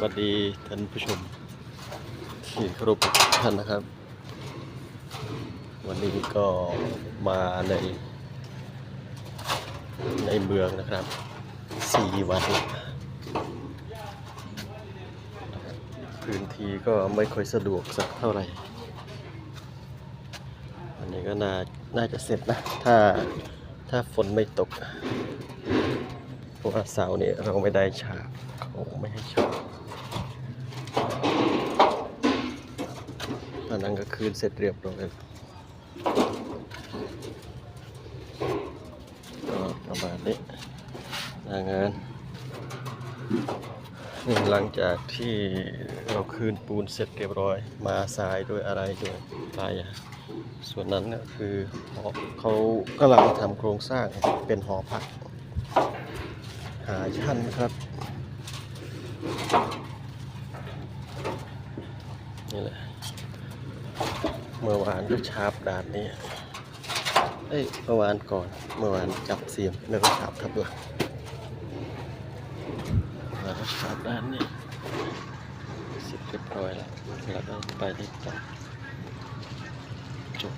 สวัสดีท่านผู้ชม ที่เคารพทุกท่านนะครับ วันนี้ก็มาใน ในเมืองนะครับสี่วัน พื้นที่ก็ไม่ค่อยสะดวกสักเท่าไหร่วันนี้ก็น่าน่าจะเสร็จนะ ถ้าถ้าฝนไม่ตก เพราะว่าเสาเนี่ยเราไม่ได้ฉาบเขาไม่ให้ฉาบ อันนั้นก็คืนเสร็จเรียบร้อยก็ประมาณนี้หน้างานนี่หลังจากที่เราคืนปูนเสร็จเรียบร้อย มาทรายด้วยอะไรด้วยหลายอย่างส่วนนั้นก็คือเขากำลังทำโครงสร้างเป็นหอพัก หาชั้นครับนี่แหละ เมื่อวานก็ชาบด่านนี้เอ้ยเมื่อวานก่อน เมื่อวานจับเสียมแล้วก็ชาบทับหลังแล้วก็ชาบด้านนี้เสร็จเรียบร้อยแล้วแล้วก็ไปที่ต่อจบ